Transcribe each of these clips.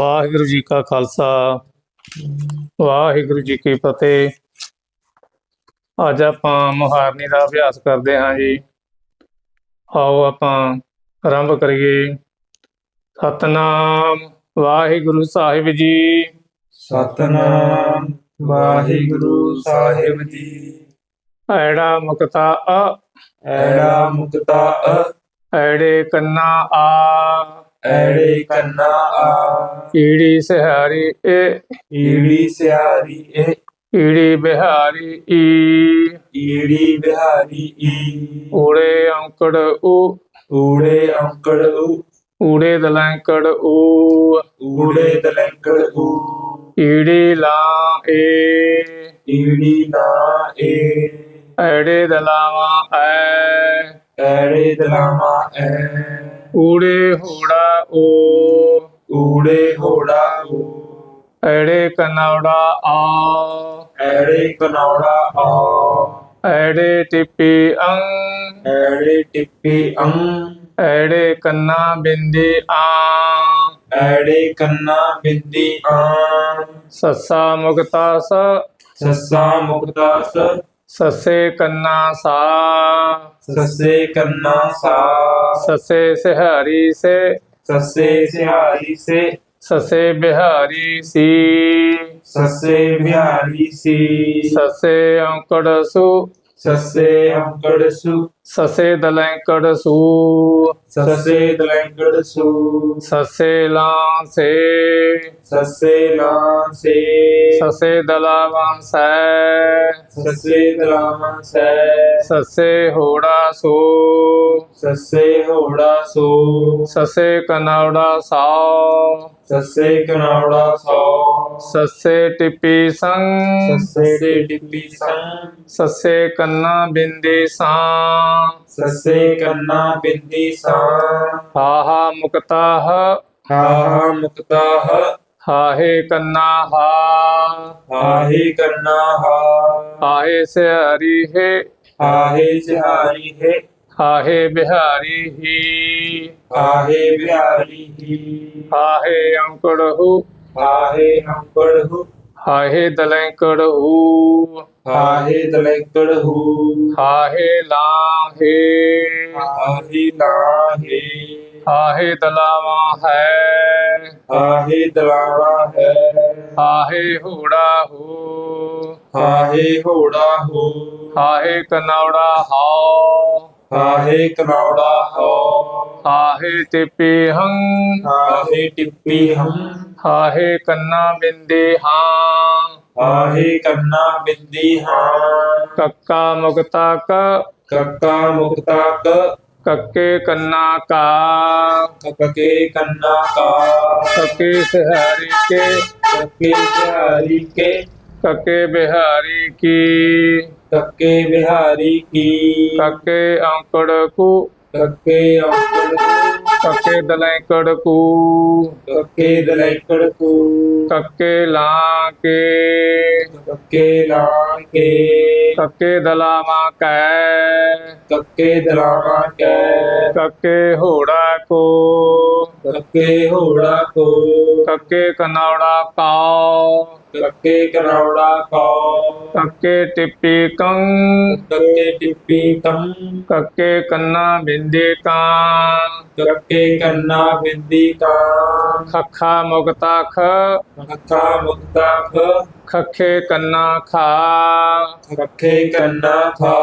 ਵਾਹਿਗੁਰੂ ਜੀ ਕਾ ਖਾਲਸਾ ਵਾਹਿਗੁਰੂ ਜੀ ਕੀ ਫਤਿਹ। ਅੱਜ ਆਪਾਂ ਮੁਹਾਰਨੀ ਦਾ ਅਭਿਆਸ ਕਰਦੇ ਹਾਂ ਜੀ। ਆਓ ਆਪਾਂ ਆਰੰਭ ਕਰੀਏ। ਸਤਨਾਮ ਵਾਹਿਗੁਰੂ ਸਾਹਿਬ ਜੀ। ਸਤਨਾਮ ਵਾਹਿਗੁਰੂ ਸਾਹਿਬ ਜੀ। ਐੜਾ ਮੁਕਤਾ ਅ। ਐੜਾ ਮੁਕਤਾ ਅ। ਐੜੇ ਕੰਨਾ ਆ। ਐੜੇ ਕੰਨਾ ਆ। ਈੜੀ ਸਿਹਾਰੀ ਏ। ਈੜੀ ਸਿਆਰੀ ਏ। ਈੜੀ ਬਿਹਾਰੀ ਈ। ਈੜੀ ਬਿਹਾਰੀ ਈ। ਊੜੇ ਔਂਕੜ ਊ। ਊੜੇ ਅੰਕੜ ਊ। ਊੜੇ ਦਲੰਕੜ ਊ। ਊੜੇ ਦਲੰਕੜ ਊ। ਈੜੀ ਲਾਂ ਏ। ਈੜੀ ਨਾ ਏ। ਐੜੇ ਦਲਾਵਾਂ ਐ। ਐੜੇ ਦਲਾਮਾ ਐ। ਊੜੇ ਹੋੜਾ ਓ ਊੜੇ ਹੋੜਾ ਊ ਐੜੇ ਕਨੌੜਾ ਆ। ਐੜੇ ਕਨੌੜਾ ਆ। ਐੜੇ ਟਿੱਪੀ ਅੰਗ। ਐੜੇ ਟਿੱਪੀ ਅੰਗ। ਐੜੇ ਕੰਨਾ ਬਿੰਦੀ ਆ। ਐੜੇ ਕੰਨਾ ਬਿੰਦੀ ਆਂ। ਸੱਸਾ ਮੁਕਤਾ ਸ। ਸੱਸਾ ਮੁਕਤਾ ਸ। ਸੱਸੇ ਕੰਨਾ ਸਾ। ਸੱਸੇ ਕੰਨਾ ਸਾ। ਸੱਸੇ ਸਿਹਾਰੀ ਸੇ। ससे बिहारी से। ससे बिहारी सी। ससे बिहारी सी। ससे अंकड़सु ससे अंकड़सु ससे दलंकड़सु ਸੱਸੇ ਦਲੈਂਕੜ ਸੂ ਸੱਸੇ ਲਾਂ ਸੇ। ਸੱਸੇ ਲਾਂ ਸੇ। ਸੱਸੇ ਦਲਾਵਾਂ ਸੈ। ਸੱਸੇ ਦਲਾਵਾਂ ਸੈ। ਸੱਸੇ ਹੋੜਾ ਸੋ। ਸੱਸੇ ਹੋੜਾ ਸੋ। ਸੱਸੇ ਕਨੌੜਾ ਸਾ। ਸੱਸੇ ਕਨਾਉੜਾ ਸੋ। सस्से टिपी संग सस्य टिपी संग सस्से कन्ना बिंदी सा। कन्ना बिंदी सांग हाहा मुक्ता हाहा मुक्ता हाहे कन्ना हा। हे कन्ना हा। हे से हरी हे। हाहे से हरी हे। हाहे बिहारी ही। हाहे बिहारी ही। हाहे अंकुड़ हाहे हम्पड़ हु हाहे दलैकड़ कड़ू हाहे दलैकड़ हु हाहे लाहे। हाहे लाहे। हाहे दलावा है। हाहे दलावा है। हाहे होड़ा हो। हाहे होड़ा हो। हाहे कनौड़ा हाओ हाहे कनौड़ा हाओ हाहे टिप्पी हम हाहे टिप्पी हम हाहे कन्ना बिंदी हाँ। हाहे कन्ना बिंदी हाँ। कक्का मुक्ता कक्का मुक्ता क। कक्के कन्ना का। कक्के कन्ना का। कक्के सहारी के। कक्के सहारी के। कक्के बिहारी की। कक्के बिहारी की। कक्के अंकड़ को। ਤੱਕੇ ਅੰਕੜ ਤੱਕੇ ਦਲੈਂਕੜ ਕੂ ਤੱਕੇ ਦਲੈਂਕੜ ਕੂ ਤੱਕੇ ਲਾਂ ਕੇ ਤੱਕੇ ਲਾਂ ਕੇ ਤੱਕੇ ਦਲਾਵਾ ਕੈ। ਤੱਕੇ ਦਲਾਵਾ ਕੈ। ਤੱਕੇ ਹੋੜਾ ਕੋ। कक्के होड़ा को। कक्के कनौड़ा काओ कक्के कनौड़ा काओ कक्के टिप्पी कंग कक्के टिप्पी कंग कक्के कन्ना बिंदी का। कक्के कन्ना बिंदी का। खखा मुक्ता ख। खखा मुक्ता ख। खखे कन्ना खा। खखे कन्ना खा।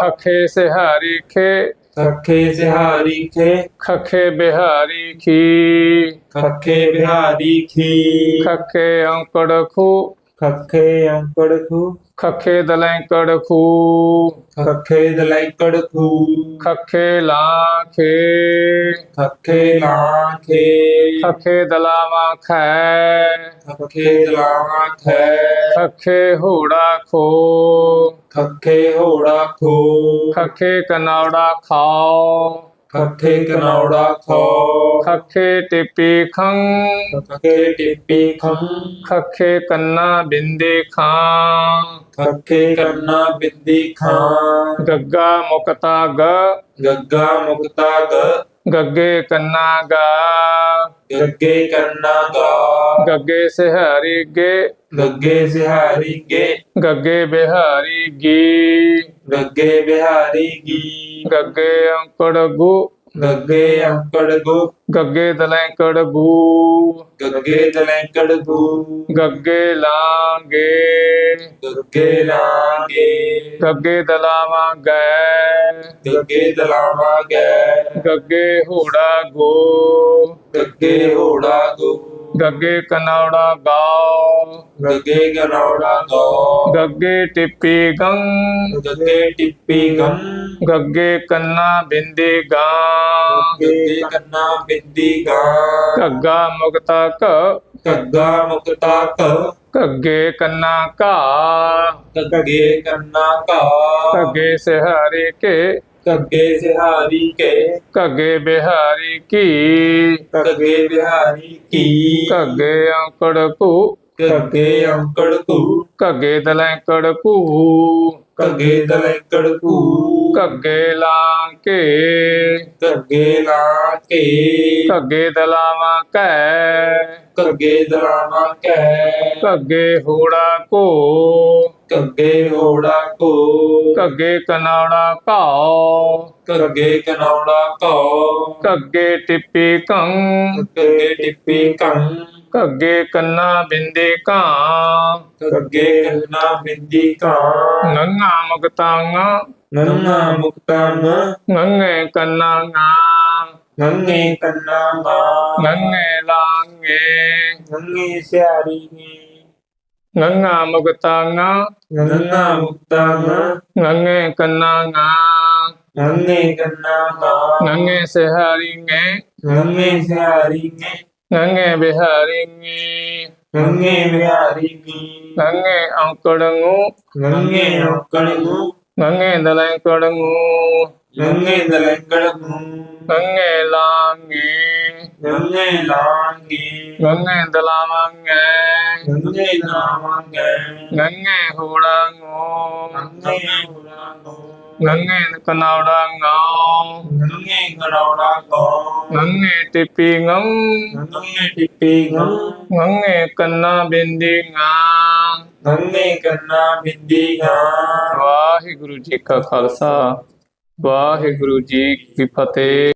खखे से हरी खे। खखे बिहारी खे खखे बिहारी खी खखे बिहारी खी खखे अंकड़ खू। खखे अंकड़ खू। ਖੱਖੇ ਦਲੈਂਕੜ ਖੂ ਖੱਖੇ ਦਲੈਕੜ ਖੂ ਖੱਖੇ ਲਾਂ ਖੇ। ਖੱਖੇ ਲਾਂ ਖੇ। ਖੱਖੇ ਦਲਾਵਾਂ ਖੈ। ਖੱਖੇ ਦਲਾਵਾ ਖੈ। ਖੱਖੇ ਹੋੜਾ ਖੋ। ਖੱਖੇ ਹੋੜਾ ਖੋ। ਖੱਖੇ ਕਨੌੜਾ ਖਾਓ। खे कनौड़ा खो खखे टिपी खं। खखे टिपी खं। खखे कन्ना बिंदे खां। खखे कन्ना बिंदी खां। गग्गा मुक्ता ग। गग्गा मुकता ग। गग्गे कन्ना गा। गग्गे कन्ना गा। गग्गे से हरी गे। गग्गे से हरी गे। गग्गे बिहारी गी। गग्गे बिहारी गी। ਗੱਗੇ ਅੰਕੜ ਗੂ। ਗੱਗੇ ਅੰਕੜ ਗੋ। ਗੱਗੇ ਦਲੈਂਕੜ ਗੂ। ਗੱਗੇ ਦਲੈਂਕੜ ਗੂ। ਗੱਗੇ ਲਾਂਗੇ। ਗੱਗੇ ਲਾਂਗੇ। ਗੱਗੇ ਦਲਾਵਾਂ ਗਏ ਗੱਗੇ ਦਲਾਵਾ ਗੈ ਗੱਗੇ ਹੋੜਾ ਗੋ। ਗੱਗੇ ਹੋੜਾ ਗੋ। ਗੱਗੇ ਕਨੌੜਾ गगे गरौड़ा गौ गगे टिप्पी गंग गगे टिप्पी गंग गगे कन्ना बिंदी गा। गगे कन्ना बिंदी गा। कग्गा मुक्ता क। कग्गा मुक्ता क। गगे कन्ना का। गगे कन्ना का। गगे से हरे के। गगे से हरी के। गगे बिहारी की। गगे बिहारी की। गगे अंकड़ को ਗੱਗੇ ਅੰਕੜ ਕੂ ਘੱਗੇ ਦਲੈਂਕੜ ਕੂ ਗੱਗੇ ਦਲੈਂਕੜ ਕੂ ਘੱਗੇ ਲਾਂ ਕੇ। ਗੱਗੇ ਲਾ ਕੇ। ਘੱਗੇ ਦਲਾਵਾਂ ਕੈ। ਗੱਗੇ ਦਲਾਵਾ ਕੈ। ਘੱਗੇ ਹੋੜਾ ਕੋ ਗੱਗੇ ਹੋੜਾ ਕੋ ਘੱਗੇ ਕਨੌੜਾ ਘਾਓ ਗੱਗੇ ਕਨੌੜਾ ਕੋ ਘੱਗੇ ਟਿੱਪੀ ਕੰ ਗੱਗੇ ਟਿੱਪੀ ਕੰ ਘੱਗੇ ਕੰਨਾ ਬਿੰਦੀ ਕਾਂ ਗੱਗੇ ਕੰਨਾ ਬਿੰਦੀ ਕਾਂ ਨੰਗਾ ਮੁਕਤਾਂਗਾ ਨੰਨਾ ਮੁਕਤਾਨ ਨੰਗੇ ਕੰਨਾਂਗਾ ਨੰਗੇ ਕੰਨਾ ਮਾ ਨੰਗੇ ਲਾਂਗੇ ਨੰਗੇ ਸਿਆਰੀ ਨੇ ਨੰਗਾ ਮੁਕਤਾਂਗਾ ਨੰਨਾ ਮੁਕਤਾਨ ਨੰਗੇ ਕੰਨਾਂਗਾ ਨੰਗੇ ਕੰਨਾ ਮਾ ਨੰਗੇ நங்கே விஹாரிங்கி நங்கே விஹாரிங்கி நங்கே அக்கடங்கு நங்கே அக்கடங்கு நங்கே தலங்கடங்கு நங்கே தலங்கடங்கு நங்கே லாங்கி. நங்கே லாங்கி. நங்கே தலாமங்க நங்கே தலாமங்க நங்கே ஹூடங்கு நங்கே ஹூடங்கு ਔਂਕੜੰਗੂ ਨੰਗੇ ਔਕੜ ਨੂੰ ਨੰਗੇ ਦਲੈਂਕੜੰਗੂ ਨੰਗੇ ਦਲੰਗੜ ਨੂੰ ਨੰਗੇ ਲਾਂਗੇ ਨੰਗੇ ਲਾਂਗੀ ਨੰਗੇ ਦਲਾਵਾਂਗੇ ਨੰਗੇ ਨਾਵਾਂਗੇ ਨੰਗੇ ਹੋੜਾਂਗੋ ਨੰਗੇ ਹੁਲਾਂਗੋ ਨੰਗੇ ਕਨੌੜਾਂਗੋ ਨੰਗੇ ਗੜੌੜਾ ਕੋ ਨੰਗੇ ਟਿੱਪੀਂਗੰ ਨੰਗੇ ਟਿੱਪੀ ਗੰ ਨੰਗੇ ਕੰਨਾ ਬਿੰਦੀਂਗਾ ਨੰਗੇ ਕੰਨਾ ਬਿੰਦੀ ਗਾ ਵਾਹਿਗੁਰੂ ਜੀ ਕਾ ਖਾਲਸਾ ਵਾਹਿਗੁਰੂ ਜੀ ਕੀ ਫਤਿਹ